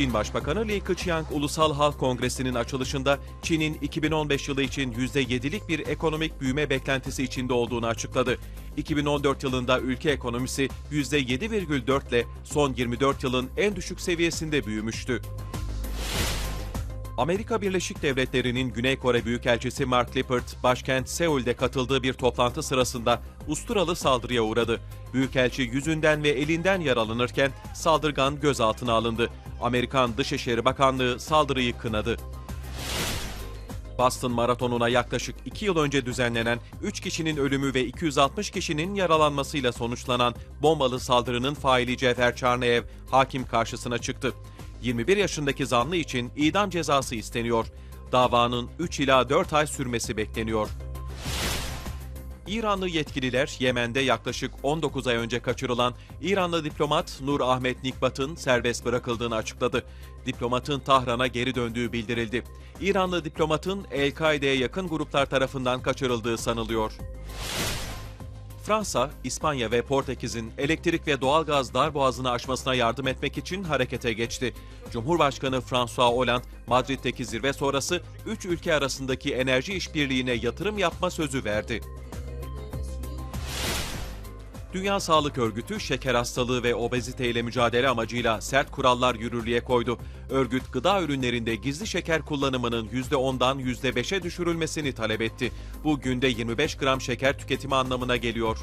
Çin Başbakanı Li Keqiang Ulusal Halk Kongresi'nin açılışında Çin'in 2015 yılı için %7'lik bir ekonomik büyüme beklentisi içinde olduğunu açıkladı. 2014 yılında ülke ekonomisi %7,4 ile son 24 yılın en düşük seviyesinde büyümüştü. Amerika Birleşik Devletleri'nin Güney Kore Büyükelçisi Mark Lippert, başkent Seul'de katıldığı bir toplantı sırasında usturalı saldırıya uğradı. Büyükelçi yüzünden ve elinden yaralanırken saldırgan gözaltına alındı. Amerikan Dışişleri Bakanlığı saldırıyı kınadı. Boston Maratonu'na yaklaşık 2 yıl önce düzenlenen 3 kişinin ölümü ve 260 kişinin yaralanmasıyla sonuçlanan bombalı saldırının faili Cevher Çarneyev hakim karşısına çıktı. 21 yaşındaki zanlı için idam cezası isteniyor. Davanın 3 ila 4 ay sürmesi bekleniyor. İranlı yetkililer Yemen'de yaklaşık 19 ay önce kaçırılan İranlı diplomat Nur Ahmet Nikbat'ın serbest bırakıldığını açıkladı. Diplomatın Tahran'a geri döndüğü bildirildi. İranlı diplomatın El-Kaide'ye yakın gruplar tarafından kaçırıldığı sanılıyor. Fransa, İspanya ve Portekiz'in elektrik ve doğalgaz darboğazını aşmasına yardım etmek için harekete geçti. Cumhurbaşkanı François Hollande, Madrid'deki zirve sonrası 3 ülke arasındaki enerji işbirliğine yatırım yapma sözü verdi. Dünya Sağlık Örgütü şeker hastalığı ve obezite ile mücadele amacıyla sert kurallar yürürlüğe koydu. Örgüt gıda ürünlerinde gizli şeker kullanımının %10'dan %5'e düşürülmesini talep etti. Bu günde 25 gram şeker tüketimi anlamına geliyor.